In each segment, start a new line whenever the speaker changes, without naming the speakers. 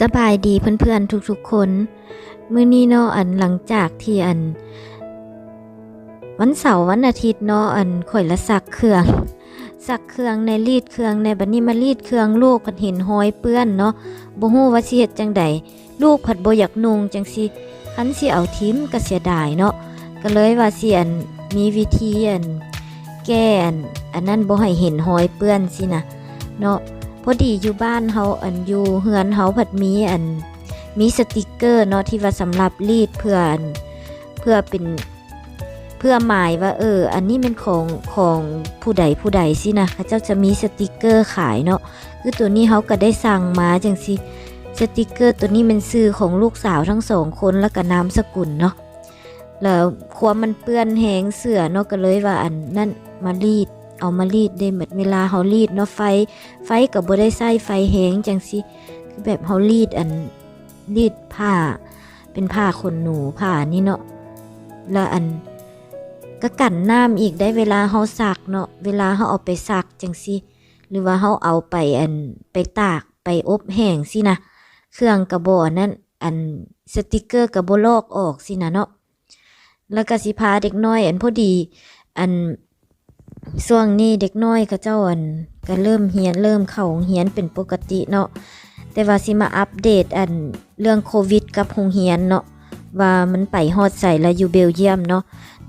สบายดีเพื่อนๆทุกๆคน มื้อนี้เนาะอันหลังจากที่อัน วันเสาร์วันอาทิตย์เนาะอันข่อยละซักเครื่องซักเครื่องในรีดเครื่องในบัดนี้มารีดเครื่องลูกผัดเห็นหอยเปื้อนเนาะบ่ฮู้ว่าสิเฮ็ดจังใดลูกผัดบ่อยากนุ่งจังสิคันสิเอาทิมก็เสียดายเนาะก็เลยว่าสิอันมีวิธีอันแก้อันอันนั้นบ่ให้เห็นหอยเปื้อนสินะเนาะ พอดีอยู่บ้านเฮาอันอยู่เฮือนเฮาผัดมีอันมีสติกเกอร์เนาะที่ว่าสำหรับรีดเพื่ออันเพื่อเป็นเพื่อหมายว่าเออ อันนี้เป็นของของผู้ใดผู้ใดสินะเขาเจ้าจะมีสติกเกอร์ขายเนาะคือตัวนี้เขาก็ได้สั่งมาจังสิสติกเกอร์ตัวนี้เป็นซื้อของลูกสาวทั้งสองคนแล้วก็นามสกุลเนาะแล้วความมันเปื้อนแหงเสือเนาะก็เลยว่าอันนั่นมารีด เอามารีดได้เหมือนเวลาเขารีดเนาะไฟ ไฟกับบ่ได้ใส่ไฟแหงจังสิคือแบบเฮารีดอันรีดผ้า เป็นผ้าขนหนูผ้านี่เนาะแล้วอันก็กันน้ำอีกได้เวลาเฮาซักเนาะเวลาเฮาเอาไปซักจังสิหรือว่าเฮาเอาไปอันไปตากไปอบแห้งสินะเครื่องกระบอกนั่นอันสติกเกอร์กระบลอกออกสินะเนาะแล้วก็สิพาเด็กน้อย อันพอดี อัน ช่วงนี้เด็กน้อยเขาเจ้าอันก็เริ่มเฮียนเริ่มเข้าเฮียนเป็นปกติเนาะแต่ว่าสิมาอัปเดตอันเรื่องโควิดกับโรงเฮียนเนาะว่ามันไปฮอดใส่แล้วอยู่เบลเยียมเนาะ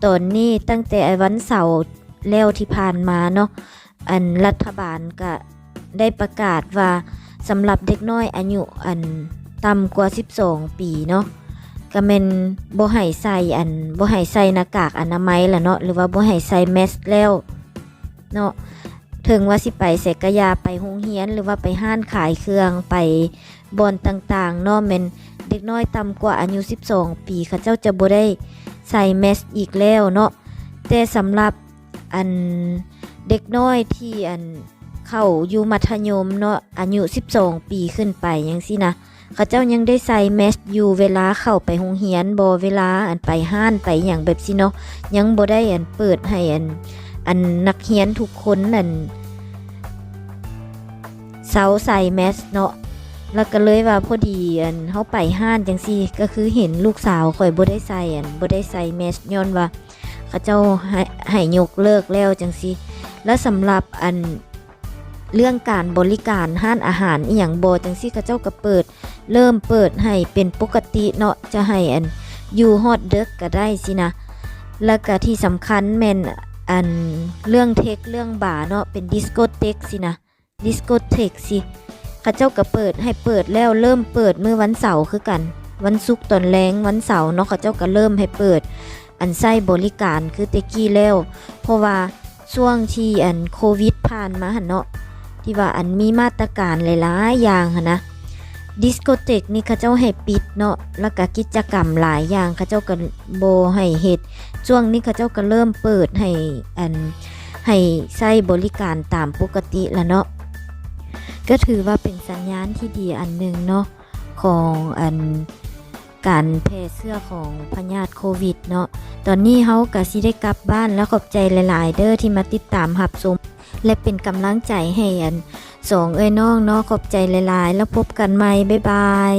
ตอนนี้ตั้งแต่วันเสาร์แล้วที่ผ่านมาเนาะอันรัฐบาลก็ได้ประกาศว่าสำหรับเด็กน้อยอายุอันต่ำกว่า 12 ปีเนาะก็แม่นบ่ให้ใส่อันบ่ให้ใส่หน้ากากอนามัยละเนาะหรือว่าบ่ให้ใส่แมสแล้ว เนาะถึงว่าสิไปเสกยาไปโรงเรียน หรือว่าไปห้านขายเครื่องไปบอนต่างๆเนาะแม่นเด็กน้อยต่ำกว่าอายุ 12 ปีเขาเจ้าจะบ่ได้ใส่แมสอีกแล้วเนาะแต่สำหรับอันเด็กน้อยที่อันเข้าอยู่มัธยมเนาะอายุ 12 ปีขึ้นไปยังสินะเขาเจ้ายังได้ใส่แมสอยู่เวลาเข้าไปโรงเรียนบ่เวลาอันไปห้านไปอย่างแบบสิเนาะยังบ่ได้อันเปิดให้อัน อันนักเรียนทุกคนนั่นเสาใส่แมสเนาะแล้วก็เลยว่าพอดีอันเขาไปห้านจังซี่ก็คือเห็นลูกสาวข่อยบ่ได้ใส่อันบ่ได้ใส่แมสย้อนว่าเขาเจ้าให้ให้ยกเลิกแล้วจังซี่และสำหรับอันเรื่องการบริการห้านอาหารอีหยังบ่จังซี่เขาเจ้าก็เปิด เริ่มเปิดให้เป็นปกติเนาะจะให้อันอยู่ฮอดเด็กก็ได้สินะ แล้วก็ที่สำคัญแม่น อันเรื่องเทคเรื่องบาเนาะเป็นดิสโกเทคสินะดิสโกเทคสิข้าเจ้าก็เปิดให้เปิดแล้วเริ่มเปิดเมื่อวันเสาร์คือกัน วันศุกร์ตอนแรงวันเสาร์เนาะเขาเจ้าก็เริ่มให้เปิด อันใส่บริการคือเตกี้แล้ว เพราะว่าช่วงที่อันโควิดผ่านมาหันเนาะที่ว่าอันมีมาตรการหลายๆอย่างนะ ดิสโกเทคนี่เขาเจ้าให้ปิดเนาะแล้วก็กิจกรรมหลายอย่างเขาเจ้าก็โบให้เฮ็ดช่วงนี้เขาเจ้าก็เริ่มเปิดให้อันให้ใช้บริการตามปกติแล้วเนาะก็ถือว่าเป็นสัญญาณที่ดีอันหนึ่งเนาะของอันการแพร่เสื้อของพยาธิโควิดเนาะตอนนี้เฮาก็สิได้กลับบ้านแล้วขอบใจหลาย ๆ เด้อที่มาติดตามหับชมและเป็นกำลังใจให้อัน สองเอ้ยน้องเนาะขอบใจหลาย ๆ แล้วพบกันใหม่บ๊ายบาย